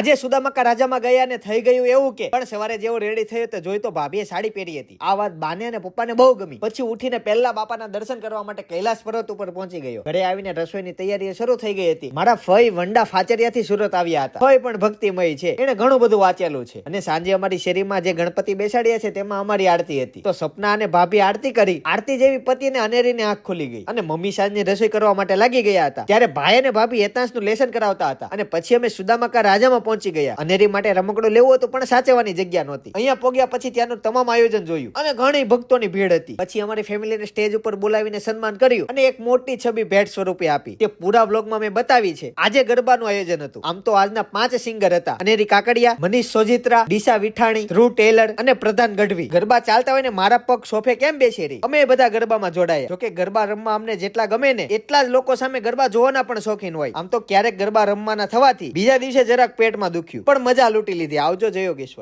આજે સુદામકા રાજામાં ગયા ને થઈ ગયું એવું કે, પણ સવારે જેવો રેડી થયો તો જોઈ તો ભાભીએ સાડી પહેરી હતી. આ વાત બાને અને પપ્પાને બહુ ગમી. પછી ઉઠીને પહેલા બાપાના દર્શન કરવા માટે કૈલાસ પર્વત ઉપર પહોંચી ગયો. ઘરે આવીને રસોઈની તૈયારી શરૂ થઈ ગઈ હતી. મારા ફઈ વંડા ફાચરિયાથી સુરત આવ્યા હતા. ફઈ પણ ભક્તિમય છે. એને ઘણું બધું વાંચેલું છે. અને સાંજે અમારી શેરીમાં જે ગણપતિ બેસાડ્યા છે તેમાં અમારી આરતી હતી. તો સપના અને ભાભી આરતી કરી. આરતી જેવી પતિને અનેરીને આંખ ખુલી ગઈ. અને મમ્મી સાંજની રસોઈ કરવા માટે લાગી ગયા હતા. ત્યારે ભાઈ અને ભાભી એતાંશનું લેસન કરાવતા હતા. અને પછી અમે સુદામાકા રાજામાં પહોંચી ગયા. અનેરી માટે રમકડું લેવું હતું, પણ સાચવવાની જગ્યા નહોતી. અહીંયા પહોંચ્યા પછી ત્યાંનું તમામ આયોજન જોયું. અને ઘણી ભક્તોની ભીડ હતી. પછી અમારી ફેમિલીને સ્ટેજ ઉપર બોલાવીને સન્માન કર્યું અને એક મોટી છબી ભેટ સ્વરૂપે આપી. તે પૂરા બ્લોગમાં મેં બતાવી છે. આજે ગરબાનું આયોજન હતું. આમ તો આજના પાંચ સિંગર હતા. અનેરી કાકડિયા, મનીષ સોજિત્રા, ડીસા વિઠાણી, ધ્રુવ ટેલર અને પ્રધાન ગઢવી. ગરબા ચાલતા હોય ને મારા પગ સોફે કેમ બેસી રહી અમે બધા ગરબામાં જોડાયા. જોકે ગરબા રમવા અમને જેટલા ગમે ને, એટલા જ લોકો સામે ગરબા જોવાના પણ શોખીન હોય. આમ તો ક્યારેક ગરબા રમવાના થવાથી બીજા દિવસે જરાક પેટમાં દુખ્યું. પણ મજા લૂંટી લીધી. આવજો જય યોગેશ્વર